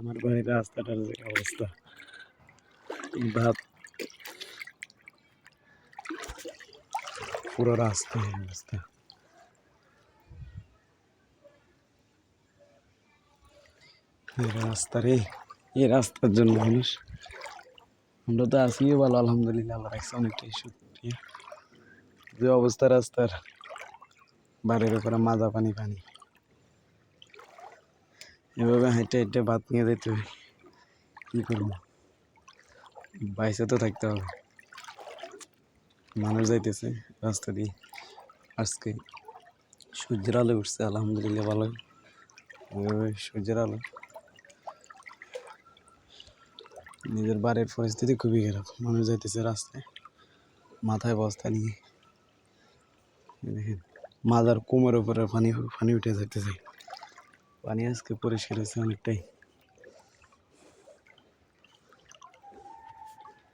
আমার বাড়ির রাস্তাটার যে অবস্থা। ভাব পুরো রাস্তা অবস্থা। রাস্তা রে, এই রাস্তার জন্য মানুষ। আমরা তো আছি ভালো, আলহামদুলিল্লাহ আল্লাহ রাখছে অনেকটাই শুক্রিয়া। যে অবস্থা রাস্তার, বাড়ির উপরে মাজা পানি পানি। এভাবে হেঁটে হেঁটে ভাত নিয়ে যেতে হবে। কী করব? বাইসে তো থাকতে হবে। মানুষ যাইতেছে রাস্তা দিয়ে। আজকে সূর্যের আলো উঠছে, আলহামদুলিল্লাহ ভালো। এভাবে সূর্যের আলো। নিজের বাড়ির পরিস্থিতি খুবই খারাপ। মানুষ যাইতেছে রাস্তায়, মাথায় বস্তা নিয়ে। দেখেন, মাজার কোমরের উপরে পানি পানি উঠে যাইতেছে। পানি আজকে পরিষ্কার হয়েছে অনেকটাই